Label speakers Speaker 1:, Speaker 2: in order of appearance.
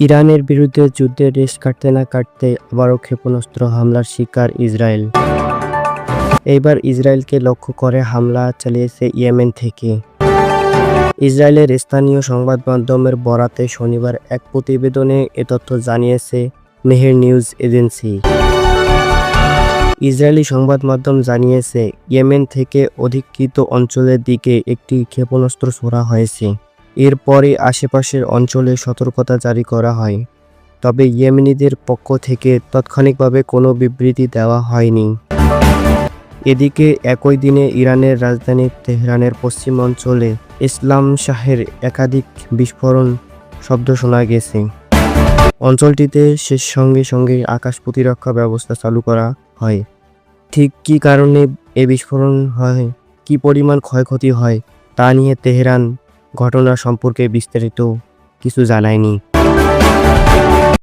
Speaker 1: ইরানের বিরুদ্ধে যুদ্ধের রেশ কাটতে না কাটতে আবারও ক্ষেপণাস্ত্র হামলার শিকার ইসরায়েল। এইবার ইসরায়েলকে লক্ষ্য করে হামলা চালিয়েছে ইয়েমেন থেকে। ইসরায়েলের স্থানীয় সংবাদ মাধ্যমের বরাতে শনিবার এক প্রতিবেদনে এ তথ্য জানিয়েছে মেহের নিউজ এজেন্সি। ইসরায়েলি সংবাদ মাধ্যম জানিয়েছে, ইয়েমেন থেকে অধিকৃত অঞ্চলের দিকে একটি ক্ষেপণাস্ত্র ছোড়া হয়েছে। এরপরে আশেপাশের অঞ্চলে সতর্কতা জারি করা হয়। তবে ইয়েমেনিদের পক্ষ থেকে তাৎক্ষণিকভাবে কোনো বিবৃতি দেওয়া হয়নি। এদিকে একই দিনে ইরানের রাজধানী তেহরানের পশ্চিম অঞ্চলে ইসলাম শাহের একাধিক বিস্ফোরণ শব্দ শোনা গেছে। অঞ্চলটিতে শেষ সঙ্গে সঙ্গে আকাশ প্রতিরক্ষা ব্যবস্থা চালু করা হয়। ঠিক কী কারণে এ বিস্ফোরণ হয়, কি পরিমাণ ক্ষয়ক্ষতি হয়, তা নিয়ে তেহরান ঘটনা সম্পর্কে বিস্তারিত কিছু জানায়নি।